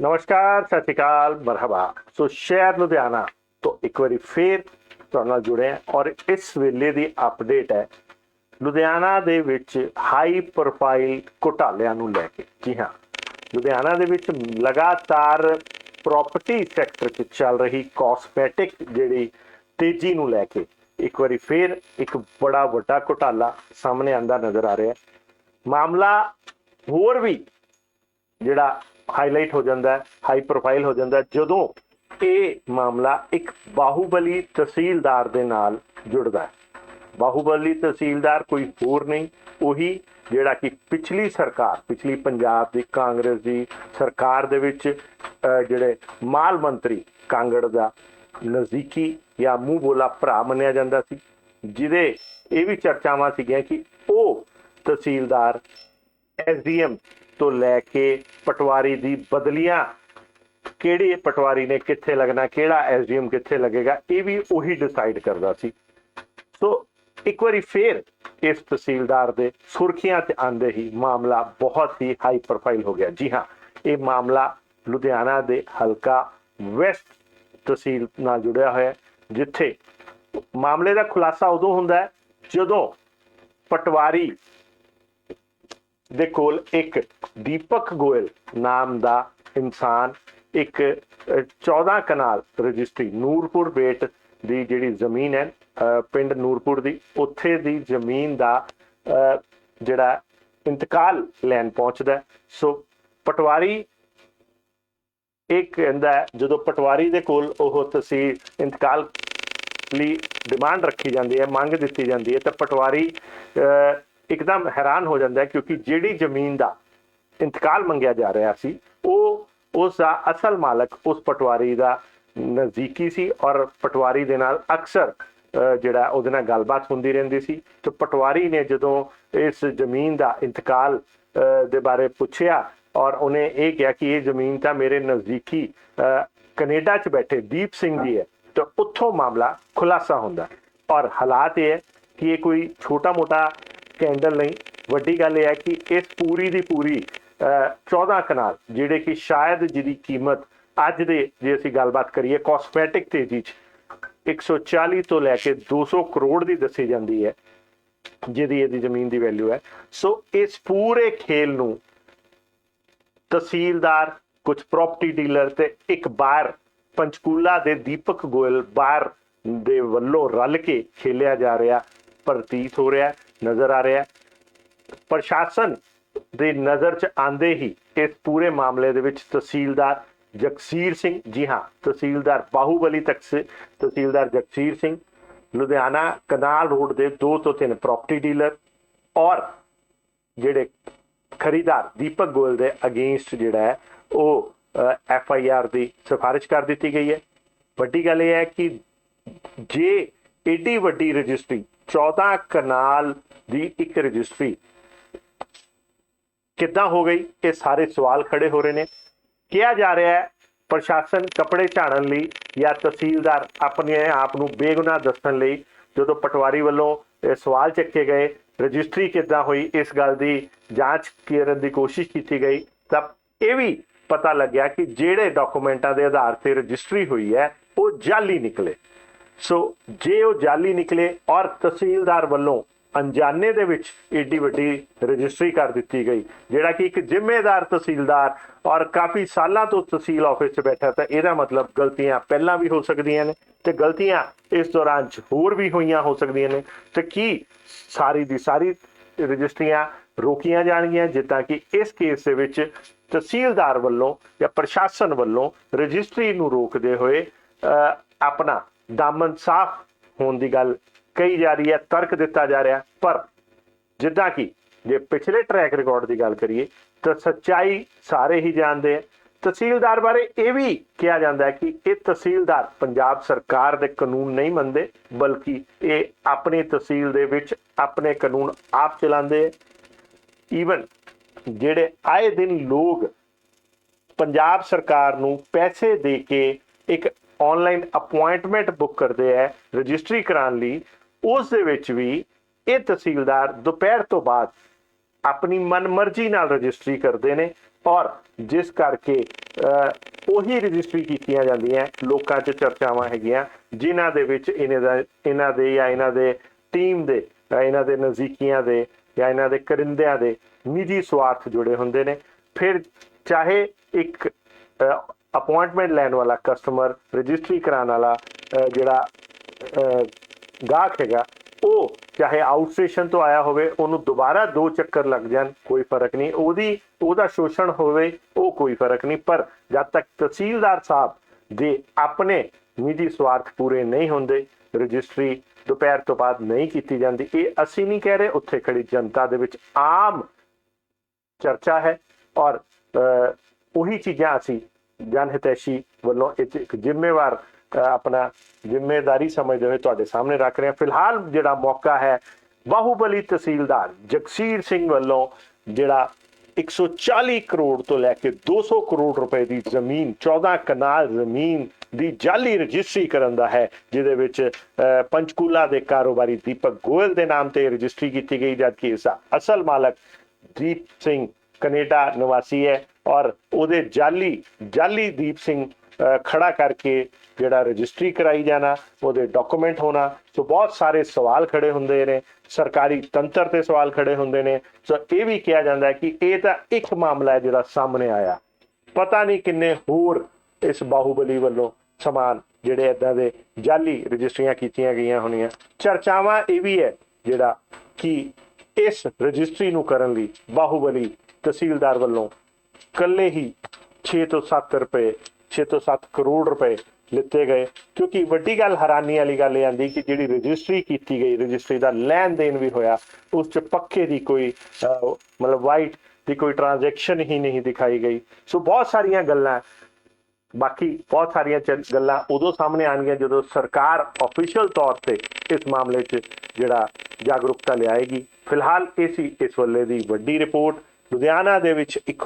ਨਮਸਕਾਰ, ਸਤਿ ਸ਼੍ਰੀ ਅਕਾਲ, ਮਰਹਬਾ। ਸੋ ਸ਼ਹਿਰ ਲੁਧਿਆਣਾ ਤੋਂ ਇੱਕ ਵਾਰੀ ਫੇਰ ਤੁਹਾਡੇ ਨਾਲ ਜੁੜੇ ਹਾਂ ਔਰ ਇਸ ਵੇਲੇ ਦੀ ਅਪਡੇਟ ਹੈ ਲੁਧਿਆਣਾ ਦੇ ਵਿੱਚ ਹਾਈ ਪ੍ਰੋਫਾਈਲ ਘੁਟਾਲਿਆਂ ਨੂੰ ਲੈ ਕੇ। ਜੀ ਹਾਂ, ਲੁਧਿਆਣਾ ਦੇ ਵਿੱਚ ਲਗਾਤਾਰ ਪ੍ਰਾਪਰਟੀ ਸੈਕਟਰ 'ਚ ਚੱਲ ਰਹੀ ਕਾਸਮੈਟਿਕ ਜਿਹੜੀ ਤੇਜ਼ੀ ਨੂੰ ਲੈ ਕੇ ਇੱਕ ਵਾਰੀ ਫੇਰ ਇੱਕ ਬੜਾ ਵੱਡਾ ਘੁਟਾਲਾ ਸਾਹਮਣੇ ਆਂਦਾ ਨਜ਼ਰ ਆ ਰਿਹਾ। ਹੈ ਮਾਮਲਾ ਹੋਰ ਵੀ ਜਿਹੜਾ ਹਾਈਲਾਈਟ ਹੋ ਜਾਂਦਾ ਹੈ ਹਾਈ ਪ੍ਰੋਫਾਈਲ ਹੋ ਜਾਂਦਾ ਜਦੋਂ ਇਹ ਮਾਮਲਾ ਇੱਕ ਬਾਹੂਬਲੀ ਤਹਿਸੀਲਦਾਰ ਦੇ ਨਾਲ ਜੁੜਦਾ ਹੈ। ਬਾਹੂਬਲੀ ਤਹਿਸੀਲਦਾਰ ਕੋਈ ਹੋਰ ਨਹੀਂ, ਉਹੀ ਜਿਹੜਾ ਕਿ ਪਿਛਲੀ ਸਰਕਾਰ, ਪਿਛਲੀ ਪੰਜਾਬ ਦੀ, ਕਾਂਗਰਸ ਦੀ ਸਰਕਾਰ ਦੇ ਵਿੱਚ ਜਿਹੜੇ ਮਾਲ ਮੰਤਰੀ ਕਾਂਗੜ ਦਾ ਨਜ਼ਦੀਕੀ ਜਾਂ ਮੂੰਹ ਬੋਲਾ ਭਰਾ ਮੰਨਿਆ ਜਾਂਦਾ ਸੀ, ਜਿਹਦੇ ਇਹ ਵੀ ਚਰਚਾਵਾਂ ਸੀਗੀਆਂ ਕਿ ਉਹ ਤਹਿਸੀਲਦਾਰ ਐਸਡੀਐਮ ਤੋਂ ਲੈ ਕੇ ਪਟਵਾਰੀ ਦੀ ਬਦਲੀਆਂ। ਕਿਹੜੀ ਪਟਵਾਰੀ ਨੇ ਕਿੱਥੇ ਲੱਗਣਾ, ਕਿਹੜਾ ਐਸਡੀਐਮ ਕਿੱਥੇ ਲੱਗੇਗਾ, ਇਹ ਵੀ ਉਹੀ ਡਿਸਾਈਡ ਕਰਦਾ ਸੀ। ਸੋ ਇੱਕ ਵਾਰੀ ਫੇਰ ਇਸ ਤਹਿਸੀਲਦਾਰ ਦੇ ਸੁਰਖੀਆਂ ਤੇ ਆਂਦੇ ਹੀ ਮਾਮਲਾ ਬਹੁਤ ਹੀ ਹਾਈ ਪ੍ਰੋਫਾਈਲ ਹੋ ਗਿਆ। ਜੀ ਹਾਂ, ਇਹ ਮਾਮਲਾ ਲੁਧਿਆਣਾ ਦੇ ਹਲਕਾ ਵੈਸਟ ਤਹਿਸੀਲ ਨਾਲ ਜੁੜਿਆ ਹੋਇਆ ਜਿੱਥੇ ਮਾਮਲੇ ਦਾ ਖੁਲਾਸਾ ਉਦੋਂ ਹੁੰਦਾ ਹੈ ਜਦੋਂ ਪਟਵਾਰੀ ਦੇ ਕੋਲ ਇੱਕ ਦੀਪਕ ਗੋਇਲ ਨਾਮ ਦਾ ਇਨਸਾਨ ਇੱਕ ਅਹ, 14 ਕਨਾਲ ਰਜਿਸਟਰੀ ਨੂਰਪੁਰ ਬੇਟ ਦੀ ਜਿਹੜੀ ਜ਼ਮੀਨ ਹੈ ਪਿੰਡ ਨੂਰਪੁਰ ਦੀ ਉੱਥੇ ਦੀ ਜ਼ਮੀਨ ਦਾ ਜਿਹੜਾ ਇੰਤਕਾਲ ਲੈਣ ਪਹੁੰਚਦਾ ਸੋ ਪਟਵਾਰੀ ਇਹ ਕਹਿੰਦਾ ਹੈ, ਜਦੋਂ ਪਟਵਾਰੀ ਦੇ ਕੋਲ ਉਹ ਤਹਿਸੀਲ ਇੰਤਕਾਲ ਲਈ ਡਿਮਾਂਡ ਰੱਖੀ ਜਾਂਦੀ ਹੈ ਮੰਗ ਦਿੱਤੀ ਜਾਂਦੀ ਹੈ ਤਾਂ ਪਟਵਾਰੀ ਅਹ, ਇੱਕਦਮ ਹੈਰਾਨ ਹੋ ਜਾਂਦਾ ਕਿਉਂਕਿ ਜਿਹੜੀ ਜ਼ਮੀਨ ਦਾ ਇੰਤਕਾਲ ਮੰਗਿਆ ਜਾ ਰਿਹਾ ਸੀ ਉਹ ਉਸ ਦਾ ਅਸਲ ਮਾਲਕ ਉਸ ਪਟਵਾਰੀ ਦਾ ਨਜ਼ਦੀਕੀ ਸੀ ਔਰ ਪਟਵਾਰੀ ਦੇ ਨਾਲ ਅਕਸਰ ਜਿਹੜਾ ਉਹਦੇ ਨਾਲ ਗੱਲਬਾਤ ਹੁੰਦੀ ਰਹਿੰਦੀ ਸੀ। ਤੇ ਪਟਵਾਰੀ ਨੇ ਜਦੋਂ ਇਸ ਜ਼ਮੀਨ ਦਾ ਇੰਤਕਾਲ ਦੇ ਬਾਰੇ ਪੁੱਛਿਆ ਔਰ ਉਹਨੇ ਇਹ ਕਿਹਾ ਕਿ ਇਹ ਜ਼ਮੀਨ ਤਾਂ ਮੇਰੇ ਨਜ਼ਦੀਕੀ ਅਹ, ਕੈਨੇਡਾ 'ਚ ਬੈਠੇ ਦੀਪ ਸਿੰਘ ਜੀ ਹੈ ਤਾਂ ਉੱਥੋਂ ਮਾਮਲਾ ਖੁਲਾਸਾ ਹੁੰਦਾ। ਔਰ ਹਾਲਾਤ ਇਹ ਹੈ ਕਿ ਇਹ ਕੋਈ ਛੋਟਾ-ਮੋਟਾ ਸਕੈਂਡਲ ਨਹੀਂ। ਵੱਡੀ ਗੱਲ ਇਹ ਹੈ ਕਿ ਇਸ ਪੂਰੀ ਦੀ ਪੂਰੀ ਅਹ, 14 ਕਨਾਲ ਜਿਹੜੇ ਕਿ ਸ਼ਾਇਦ ਜਿਹਦੀ ਕੀਮਤ ਅੱਜ ਦੇ ਜੇ ਅਸੀਂ ਗੱਲਬਾਤ ਕਰੀਏ ਕਾਸਮੈਟਿਕ ਤੇਜ਼ੀ 'ਚ 140 ਤੋਂ ਲੈ ਕੇ 200 ਕਰੋੜ ਦੀ ਦੱਸੀ ਜਾਂਦੀ ਹੈ ਜਿਹਦੀ ਇਹਦੀ ਜ਼ਮੀਨ ਦੀ ਵੈਲਿਊ ਹੈ। ਸੋ ਇਸ ਪੂਰੇ ਖੇਲ ਨੂੰ ਤਹਿਸੀਲਦਾਰ ਕੁਝ ਪ੍ਰਾਪਰਟੀ ਡੀਲਰ ਤੇ ਇੱਕ ਬਾਰ ਪੰਚਕੂਲਾ ਦੇ ਦੀਪਕ ਗੋਇਲ ਬਾਰ ਦੇ ਵੱਲੋਂ ਰਲ ਕੇ ਖੇਲਿਆ ਜਾ ਰਿਹਾ ਪ੍ਰਤੀਤ ਹੋ ਰਿਹਾ ਨਜ਼ਰ ਆ ਰਿਹਾ ਪ੍ਰਸ਼ਾਸਨ ਦੇ ਨਜ਼ਰ 'ਚ ਆਂਦੇ ਹੀ ਇਸ ਪੂਰੇ ਮਾਮਲੇ ਦੇ ਵਿੱਚ ਤਹਿਸੀਲਦਾਰ ਜਗਸੀਰ ਸਿੰਘ, ਜੀ ਹਾਂ, ਤਹਿਸੀਲਦਾਰ ਬਾਹੂਬਲੀ ਤੱਕ ਤਹਿਸੀਲਦਾਰ ਜਗਸੀਰ ਸਿੰਘ, ਲੁਧਿਆਣਾ ਕਨਾਲ ਰੋਡ ਦੇ ਦੋ ਤੋਂ ਤਿੰਨ ਪ੍ਰਾਪਰਟੀ ਡੀਲਰ ਔਰ ਜਿਹੜੇ ਖਰੀਦਾਰ ਦੀਪਕ ਗੋਇਲ ਦੇ ਅਗੇਂਸਟ ਜਿਹੜਾ ਹੈ, ਉਹ ਐਫ ਆਈ ਆਰ ਦੀ ਸਿਫਾਰਿਸ਼ ਕਰ ਦਿੱਤੀ ਗਈ ਹੈ। ਵੱਡੀ ਗੱਲ ਇਹ ਹੈ ਕਿ ਜੇ ਏਡੀ ਵੱਡੀ ਰਜਿਸਟਰੀ 14 ਕਨਾਲ ਦੀ ਇੱਕ ਰਜਿਸਟਰੀ। ਕਿੱਦਾਂ ਹੋ ਗਈ? ਇਹ ਸਾਰੇ ਸਵਾਲ ਖੜੇ ਹੋ ਰਹੇ ਨੇ। ਕਿਹਾ ਜਾ ਰਿਹਾ ਹੈ, ਪ੍ਰਸ਼ਾਸਨ ਕੱਪੜੇ ਝਾੜਨ ਲਈ ਜਾਂ ਤਹਿਸੀਲਦਾਰ ਆਪਣੇ ਆਪ ਨੂੰ ਬੇਗੁਨਾਹ ਦੱਸਣ ਲਈ ਜਦੋਂ ਪਟਵਾਰੀ ਵੱਲੋਂ ਇਹ ਸਵਾਲ ਚੱਕੇ ਗਏ, ਰਜਿਸਟਰੀ ਕਿੱਦਾਂ ਹੋਈ, ਇਸ ਗੱਲ ਦੀ ਜਾਂਚ ਕਰਨ ਦੀ ਕੋਸ਼ਿਸ਼ ਕੀਤੀ ਗਈ, ਤਾਂ ਇਹ ਵੀ ਪਤਾ ਲੱਗਿਆ ਕਿ ਜਿਹੜੇ ਡਾਕੂਮੈਂਟਾਂ ਦੇ ਆਧਾਰ ਤੇ ਰਜਿਸਟਰੀ ਹੋਈ ਹੈ, ਉਹ ਜਾਲੀ ਨਿਕਲੇ। ਸੋ ਜੇ ਉਹ ਜਾਲੀ ਨਿਕਲੇ ਔਰ ਤਹਿਸੀਲਦਾਰ ਵੱਲੋਂ ਅਣਜਾਣੇ ਦੇ ਵਿੱਚ ਏਡੀ ਵੱਡੀ ਰਜਿਸਟਰੀ ਕਰ ਦਿੱਤੀ ਗਈ, ਜਿਹੜਾ ਕਿ ਇੱਕ ਜ਼ਿੰਮੇਦਾਰ ਤਹਿਸੀਲਦਾਰ ਔਰ ਕਾਫੀ ਸਾਲਾਂ ਤੋਂ ਤਹਿਸੀਲ ਆਫਿਸ 'ਚ ਬੈਠਾ, ਤਾਂ ਇਹਦਾ ਮਤਲਬ ਗਲਤੀਆਂ ਪਹਿਲਾਂ ਵੀ ਹੋ ਸਕਦੀਆਂ ਨੇ ਤੇ ਗਲਤੀਆਂ ਇਸ ਦੌਰਾਨ ਹੋਰ ਵੀ ਹੋਈਆਂ ਹੋ ਸਕਦੀਆਂ ਨੇ। ਤੇ ਕੀ ਸਾਰੀ ਦੀ ਸਾਰੀ ਰਜਿਸਟਰੀਆਂ ਰੋਕੀਆਂ ਜਾਣਗੀਆਂ, ਜਿੱਦਾਂ ਕਿ ਇਸ ਕੇਸ ਦੇ ਵਿੱਚ ਤਹਿਸੀਲਦਾਰ ਵੱਲੋਂ ਜਾਂ ਪ੍ਰਸ਼ਾਸਨ ਵੱਲੋਂ ਰਜਿਸਟਰੀ ਨੂੰ ਰੋਕਦੇ ਹੋਏ ਆਪਣਾ ਦਾਮਨ ਸਾਫ਼ ਹੋਣ ਦੀ ਗੱਲ ਕਹੀ ਜਾ ਰਹੀ ਹੈ, ਤਰਕ ਦਿੱਤਾ ਜਾ ਰਿਹਾ ਪਰ ਜਿੱਦਾਂ ਕਿ ਜੇ ਪਿਛਲੇ ਟਰੈਕ ਰਿਕਾਰਡ ਦੀ ਗੱਲ ਕਰੀਏ, ਤਾਂ ਸੱਚਾਈ ਸਾਰੇ ਹੀ ਜਾਣਦੇ ਆ ਤਹਿਸੀਲਦਾਰ ਬਾਰੇ ਇਹ ਵੀ ਕਿਹਾ ਜਾਂਦਾ ਹੈ ਕਿ ਇਹ ਤਹਿਸੀਲਦਾਰ ਪੰਜਾਬ ਸਰਕਾਰ ਦੇ ਕਾਨੂੰਨ ਨਹੀਂ ਮੰਨਦੇ, ਬਲਕਿ ਇਹ ਆਪਣੀ ਤਹਿਸੀਲ ਦੇ ਵਿੱਚ ਆਪਣੇ ਕਾਨੂੰਨ ਆਪ ਚਲਾਉਂਦੇ ਈਵਨ ਜਿਹੜੇ ਆਏ ਦਿਨ ਲੋਕ ਪੰਜਾਬ ਸਰਕਾਰ ਨੂੰ ਪੈਸੇ ਦੇ ਕੇ ਇੱਕ ਆਨਲਾਈਨ ਅਪਾਇੰਟਮੈਂਟ ਬੁੱਕ ਕਰਦੇ ਆ ਰਜਿਸਟਰੀ ਕਰਾਉਣ ਲਈ, ਉਸ ਦੇ ਵਿੱਚ ਵੀ ਇਹ ਤਹਿਸੀਲਦਾਰ ਦੁਪਹਿਰ ਤੋਂ ਬਾਅਦ ਆਪਣੀ ਮਨਮਰਜ਼ੀ ਨਾਲ ਰਜਿਸਟਰੀ ਕਰਦੇ ਨੇ ਔਰ ਜਿਸ ਕਰਕੇ ਉਹੀ ਰਜਿਸਟਰੀ ਕੀਤੀਆਂ ਜਾਂਦੀਆਂ, ਲੋਕਾਂ 'ਚ ਚਰਚਾਵਾਂ ਹੈਗੀਆਂ, ਜਿਨ੍ਹਾਂ ਦੇ ਵਿੱਚ ਇਹਨਾਂ ਦਾ, ਇਹਨਾਂ ਦੇ ਜਾਂ ਇਹਨਾਂ ਦੇ ਟੀਮ ਦੇ ਇਹਨਾਂ ਦੇ ਨਜ਼ਦੀਕੀਆਂ ਦੇ, ਜਾਂ ਇਹਨਾਂ ਦੇ ਕਰਿੰਦਿਆਂ ਦੇ ਨਿੱਜੀ ਸਵਾਰਥ ਜੁੜੇ ਹੁੰਦੇ ਨੇ। ਫਿਰ ਚਾਹੇ ਇੱਕ ਅਪਾਇੰਟਮੈਂਟ ਲੈਣ ਵਾਲਾ ਕਸਟਮਰ ਰਜਿਸਟਰੀ ਕਰਾਉਣ ਵਾਲਾ ਜਿਹੜਾ ਗਾਹਕ ਹੈਗਾ, ਉਹ ਚਾਹੇ ਆਊਟ ਸਟੇਸ਼ਨ ਤੋਂ ਆਇਆ ਹੋਵੇ, ਉਹਨੂੰ ਦੁਬਾਰਾ ਦੋ ਚੱਕਰ ਲੱਗ ਜਾਣ, ਕੋਈ ਫ਼ਰਕ ਨਹੀਂ। ਉਹਦੀ, ਉਹਦਾ ਸ਼ੋਸ਼ਣ ਹੋਵੇ, ਉਹ ਕੋਈ ਫ਼ਰਕ ਨਹੀਂ। ਪਰ ਜਦ ਤੱਕ ਤਹਿਸੀਲਦਾਰ ਸਾਹਿਬ ਦੇ ਆਪਣੇ ਨਿੱਜੀ ਸਵਾਰਥ ਪੂਰੇ ਨਹੀਂ ਹੁੰਦੇ ਰਜਿਸਟਰੀ ਦੁਪਹਿਰ ਤੋਂ ਬਾਅਦ ਨਹੀਂ ਕੀਤੀ ਜਾਂਦੀ, ਇਹ ਅਸੀਂ ਨਹੀਂ ਕਹਿ ਰਹੇ, ਉੱਥੇ ਖੜੀ ਜਨਤਾ ਦੇ ਵਿੱਚ ਆਮ ਚਰਚਾ ਹੈ। ਔਰ ਉਹੀ ਚੀਜ਼ਾਂ ਅਸੀਂ ਜਨ ਹਿਤੈਸ਼ੀ ਵੱਲੋਂ ਇੱਕ ਜ਼ਿੰਮੇਵਾਰ ਆਪਣਾ ਜ਼ਿੰਮੇਵਾਰੀ ਸਮਝਦੇ ਹੋਏ ਤੁਹਾਡੇ ਸਾਹਮਣੇ ਰੱਖ ਰਹੇ। ਫਿਲਹਾਲ ਜਿਹੜਾ ਮੌਕਾ ਹੈ ਬਾਹੂਬਲੀ ਤਹਿਸੀਲਦਾਰ ਜਗਸੀਰ ਸਿੰਘ ਵੱਲੋਂ ਜਿਹੜਾ 140 ਕਰੋੜ ਤੋਂ ਲੈ ਕੇ 200 ਕਰੋੜ ਰੁਪਏ ਦੀ ਜ਼ਮੀਨ 14 ਕਨਾਲ ਜ਼ਮੀਨ ਦੀ ਜਾਲੀ ਰਜਿਸਟਰੀ ਕਰਨ ਦਾ ਹੈ ਜਿਹਦੇ ਵਿੱਚ ਅਹ, ਪੰਚਕੂਲਾ ਦੇ ਕਾਰੋਬਾਰੀ ਦੀਪਕ ਗੋਇਲ ਦੇ ਨਾਮ ਤੇ ਰਜਿਸਟਰੀ ਕੀਤੀ ਗਈ ਜਦਕਿ ਇਸ ਦਾ ਅਸਲ ਮਾਲਕ ਦੀਪ ਸਿੰਘ ਕੈਨੇਡਾ ਨਿਵਾਸੀ ਹੈ। ਔਰ ਉਹਦੇ ਜਾਲੀ ਜਾਲੀ ਦੀਪ ਸਿੰਘ ਅਹ, ਖੜਾ ਕਰਕੇ ਜਿਹੜਾ ਰਜਿਸਟਰੀ ਕਰਾਈ ਜਾਣਾ ਉਹਦੇ ਡਾਕੂਮੈਂਟ ਹੋਣਾ। ਸੋ ਬਹੁਤ ਸਾਰੇ ਸਵਾਲ ਖੜੇ ਹੁੰਦੇ ਨੇ ਸਰਕਾਰੀ ਤੰਤਰ ਤੇ ਸਵਾਲ ਖੜੇ ਹੁੰਦੇ ਨੇ। ਸੋ ਇਹ ਵੀ ਕਿਹਾ ਜਾਂਦਾ ਹੈ ਕਿ ਇਹ ਤਾਂ ਇੱਕ ਮਾਮਲਾ ਹੈ ਜਿਹੜਾ ਸਾਹਮਣੇ ਆਇਆ। ਪਤਾ ਨਹੀਂ ਕਿੰਨੇ ਹੋਰ ਇਸ ਬਾਹੂਬਲੀ ਵੱਲੋਂ ਸਮਾਨ ਜਿਹੜੇ ਇਦਾਂ ਦੇ ਜਾਲੀ ਰਜਿਸਟਰੀਆਂ ਕੀਤੀਆਂ ਗਈਆਂ ਹੋਣੀਆਂ। ਚਰਚਾਵਾਂ ਇਹ ਵੀ ਹੈ ਜਿਹੜਾ ਕਿ ਇਸ ਰਜਿਸਟਰੀ ਨੂੰ ਕਰਨ ਲਈ ਬਾਹੂਬਲੀ ਤਹਿਸੀਲਦਾਰ ਵੱਲੋਂ ਕੱਲੇ ਹੀ 6 ਤੋਂ 7 ਰੁਪਏ 6 ਤੋਂ 7 ਕਰੋੜ ਰੁਪਏ ਲਿੱਤੇ ਗਏ। ਕਿਉਂਕਿ ਵੱਡੀ ਗੱਲ ਹੈਰਾਨੀ ਵਾਲੀ ਗੱਲ ਇਹ ਆਂਦੀ ਕਿ ਜਿਹੜੀ ਰਜਿਸਟਰੀ ਕੀਤੀ ਗਈ, ਰਜਿਸਟਰੀ ਦਾ ਲੈਣ ਦੇਣ ਵੀ ਹੋਇਆ, ਉਸ ਚ ਪੱਕੇ ਦੀ ਕੋਈ ਮਤਲਬ ਵਾਈਟ ਦੀ ਕੋਈ ਟ੍ਰਾਂਜੈਕਸ਼ਨ ਹੀ ਨਹੀਂ ਦਿਖਾਈ ਗਈ। ਸੋ ਬਹੁਤ ਸਾਰੀਆਂ ਗੱਲਾਂ, ਬਾਕੀ ਬਹੁਤ ਸਾਰੀਆਂ ਚ- ਗੱਲਾਂ ਉਦੋਂ ਸਾਹਮਣੇ ਆਣਗੀਆਂ ਜਦੋਂ ਸਰਕਾਰ ਅਫੀਸ਼ੀਅਲ ਤੌਰ ਤੇ ਇਸ ਮਾਮਲੇ 'ਚ ਜਿਹੜਾ ਜਾਗਰੂਕਤਾ ਲਿਆਏਗੀ। ਫਿਲਹਾਲ ਇਹ ਸੀ ਇਸ ਵੇਲੇ ਦੀ ਵੱਡੀ ਰਿਪੋਰਟ। ਲੁਧਿਆਣਾ ਦੇ ਵਿੱਚ ਇੱਕ